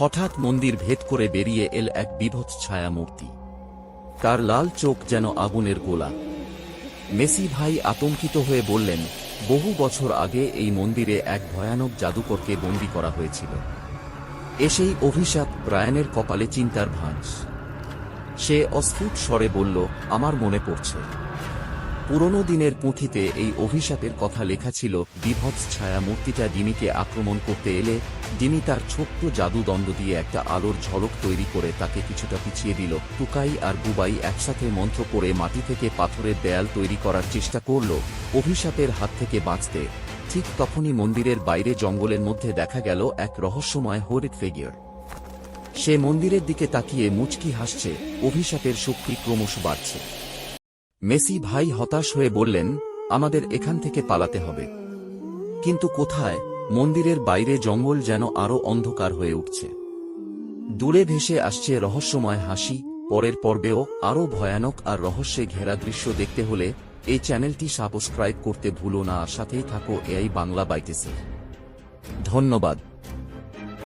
হঠাৎ মন্দির ভেদ করে বেরিয়ে এল এক বিভৎস ছায়া মূর্তি তার লাল চোখ যেন আগুনের গোলা। মেসি ভাই আতঙ্কিত হয়ে বললেন, বহু বছর আগে এই মন্দিরে এক ভয়ানক জাদুকরকে বন্দি করা হয়েছিল। এসেই অভিশাপ ব্রায়ানের কপালে চিন্তার ভাঁজ। সে অস্ফুট স্বরে বলল, আমার মনে পড়ছে। পুরনো দিনের পুঁথিতে এই অভিশাপের কথা লেখা ছিল বিভৎস ছায়া মূর্তিটা ডিমিকে আক্রমণ করতে এলে ডিমি তার ছোট্ট জাদুদণ্ড দিয়ে একটা আলোর ঝলক তৈরি করে তাকে কিছুটা পিছিয়ে দিল। টুকাই আর বুবাই একসাথে মন্ত্র করে মাটি থেকে পাথরের দেয়াল তৈরি করার চেষ্টা করল অভিশাপের হাত থেকে বাঁচতে। ঠিক তখনই মন্দিরের বাইরে জঙ্গলের মধ্যে দেখা গেল এক রহস্যময় হরিট ফিগিয়ার সে মন্দিরের দিকে তাকিয়ে মুচকি হাসছে, অভিশাপের শক্তি ক্রমশ বাড়ছে। মেসি ভাই হতাশ হয়ে বললেন, আমাদের এখান থেকে পালাতে হবে। কিন্তু কোথায়? মন্দিরের বাইরে জঙ্গল যেন আরও অন্ধকার হয়ে উঠছে। দূরে ভেসে আসছে রহস্যময় হাসি, পরের পর্বেও আরও ভয়ানক আর রহস্যে ঘেরা দৃশ্য দেখতে হলে এই চ্যানেলটি সাবস্ক্রাইব করতে ভুলো না সাথেই থাকো এআই বাংলা বাইটেসে ধন্যবাদ।